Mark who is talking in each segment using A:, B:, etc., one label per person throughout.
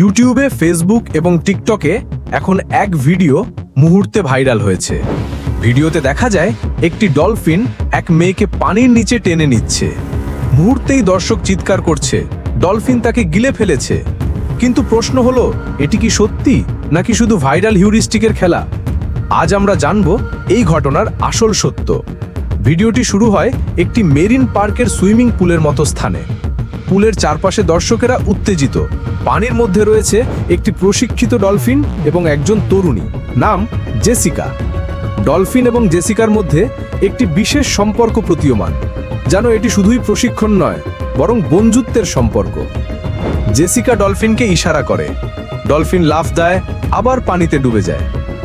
A: ইউটিউবে ফেসবুক এবং টিকটকে এখন এক ভিডিও মুহূর্তে ভাইরাল হয়েছে। ভিডিওতে দেখা যায়, একটি ডলফিন এক মেয়েকে পানির নিচে টেনে নিচ্ছে। মুহূর্তেই দর্শক চিৎকার করছে, ডলফিন তাকে গিলে ফেলেছে। কিন্তু প্রশ্ন হলো, এটি কি সত্যি, নাকি শুধু ভাইরাল হিউরিস্টিকের খেলা? আজ আমরা জানব, এই ঘটনার আসল সত্য। ভিডিওটি শুরু হয় একটি মেরিন পার্কের সুইমিং পুলের মতো স্থানে। পুলের চারপাশে দর্শকেরা উত্তেজিত। পানির মধ্যে রয়েছে একটি প্রশিক্ষিত ডলফিন এবং একজন তরুণী। নাম জেসিকা। ডলফিন এবং জেসিকার মধ্যে একটি বিশেষ সম্পর্ক প্রতীয়মান। যেন এটি শুধুই প্রশিক্ষণ নয়, বরং বন্ধুত্বের সম্পর্ক। জেসিকা ডলফিনকে ইশারা করে। ডলফিন লাফ দেয়, আবার পানিতে ডুবে যায়।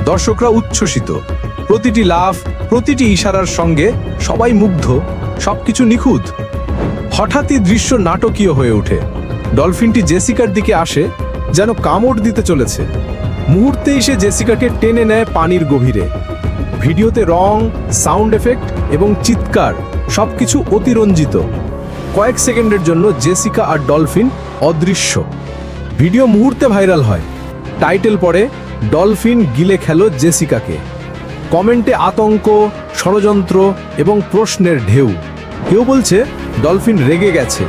A: দর্শকরা উচ্ছ্বসিত। প্রতিটি লাফ, প্রতিটি ইশারার সঙ্গে সবাই মুগ্ধ, সবকিছু নিখুঁত। হঠাৎই দৃশ্য নাটকীয় হয়ে ওঠে। ডলফিনটি জেসিকার দিকে আসে, যেন কামড় দিতে চলেছে। মুহূর্তেই সে জেসিকাকে টেনে নেয় পানির গভীরে। ভিডিওতে রং, সাউন্ড এফেক্ট এবং চিৎকার সবকিছু অতিরঞ্জিত। কয়েক সেকেন্ডের জন্য জেসিকা আর ডলফিন অদৃশ্য। ভিডিও মুহূর্তে ভাইরাল হয়। টাইটেল পড়ে, ডলফিন গিলে খেল জেসিকাকে। কমেন্টে আতঙ্ক, ষড়যন্ত্র এবং প্রশ্নের ঢেউ। কেউ বলছে ডলফিন রেগে গেছে।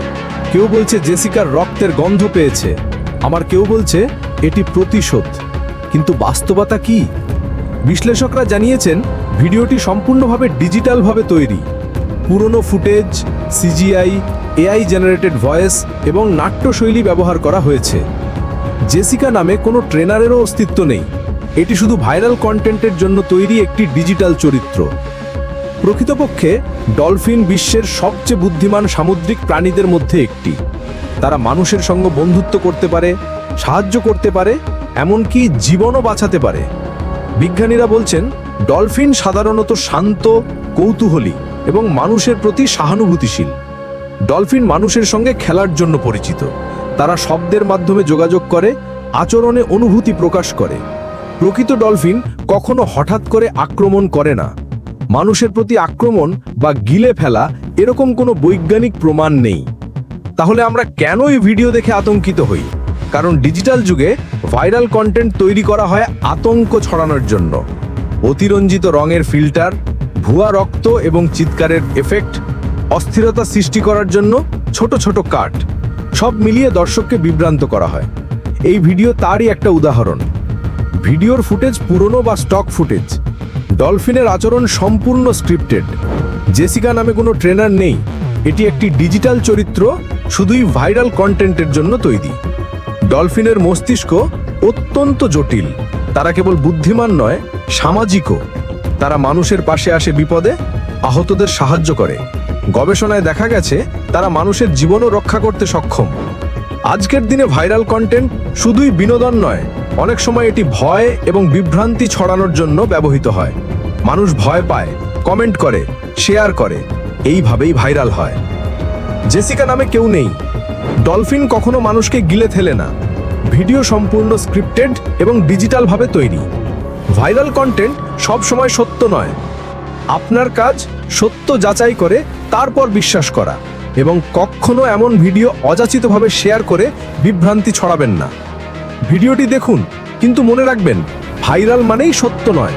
A: কেউ বলছে জেসিকার রক্তের গন্ধ পেয়েছে। আমার কেউ বলছে এটি প্রতিশোধ। কিন্তু বাস্তবতা কি? বিশ্লেষকরা জানিয়েছেন, ভিডিওটি সম্পূর্ণভাবে ডিজিটালভাবে তৈরি। পুরনো footage, CGI, AI generated voice এবং নাট্যশৈলী ব্যবহার করা হয়েছে। জেসিকা নামে কোনো ট্রেনারেরও অস্তিত্ব নেই। এটি শুধু ভাইরাল কন্টেন্টের জন্য তৈরি একটি ডিজিটাল চরিত্র। প্রকৃতপক্ষে, ডলফিন বিশ্বের সবচেয়ে বুদ্ধিমান সামুদ্রিক প্রাণীদের মধ্যে একটি। তারা মানুষের সঙ্গে বন্ধুত্ব করতে পারে, সাহায্য করতে পারে, এমনকি জীবনও বাঁচাতে পারে। বিজ্ঞানীরা বলছেন, ডলফিন সাধারণত শান্ত, কৌতূহলী এবং মানুষের প্রতি সহানুভূতিশীল। ডলফিন মানুষের সঙ্গে খেলার জন্য পরিচিত। তারা শব্দের মাধ্যমে যোগাযোগ করে, আচরণে অনুভূতি প্রকাশ করে। প্রকৃত ডলফিন কখনো হঠাৎ করে আক্রমণ করে না। মানুষের প্রতি আক্রমণ বা গিলে ফেলা এরকম কোনো বৈজ্ঞানিক প্রমাণ নেই। তাহলে আমরা কেন এই ভিডিও দেখে আতঙ্কিত হই? কারণ ডিজিটাল যুগে ভাইরাল কন্টেন্ট তৈরি করা হয় আতঙ্ক ছড়ানোর জন্য। অতিরঞ্জিত রঙের ফিল্টার, ভুয়া রক্ত এবং চিৎকারের এফেক্ট, অস্থিরতা সৃষ্টি করার জন্য ছোট ছোট কাট সব মিলিয়ে দর্শককে বিভ্রান্ত করা হয়। এই ভিডিও তারই একটা উদাহরণ। ভিডিওর ফুটেজ পুরনো বা স্টক ফুটেজ। ডলফিনের আচরণ সম্পূর্ণ স্ক্রিপ্টেড। জেসিকা নামে কোনো ট্রেনার নেই। এটি একটি ডিজিটাল চরিত্র, শুধুই ভাইরাল কন্টেন্টের জন্য তৈরি। ডলফিনের মস্তিষ্ক অত্যন্ত জটিল। তারা কেবল বুদ্ধিমান নয়, সামাজিকও। তারা মানুষের পাশে আসে বিপদে, আহতদের সাহায্য করে। গবেষণায় দেখা গেছে, তারা মানুষের জীবনও রক্ষা করতে সক্ষম। আজকের দিনে ভাইরাল কন্টেন্ট শুধুই বিনোদন নয় অনেক সময় এটি ভয় এবং বিভ্রান্তি ছড়ানোর জন্য ব্যবহৃত হয়। মানুষ ভয় পায়, কমেন্ট করে, শেয়ার করে। এইভাবেই ভাইরাল হয়। জেসিকা নামে কেউ নেই। ডলফিন কখনো মানুষকে গিলে ফেলে না। ভিডিও সম্পূর্ণ স্ক্রিপ্টেড এবং ডিজিটালভাবে তৈরি। ভাইরাল কন্টেন্ট সব সময় সত্য নয়। আপনার কাজ সত্য যাচাই করে, তারপর বিশ্বাস করা। এবং কখনো এমন ভিডিও অযাচিতভাবে শেয়ার করে বিভ্রান্তি ছড়াবেন না। ভিডিওটি দেখুন কিন্তু মনে রাখবেন ভাইরাল মানেই সত্য নয়।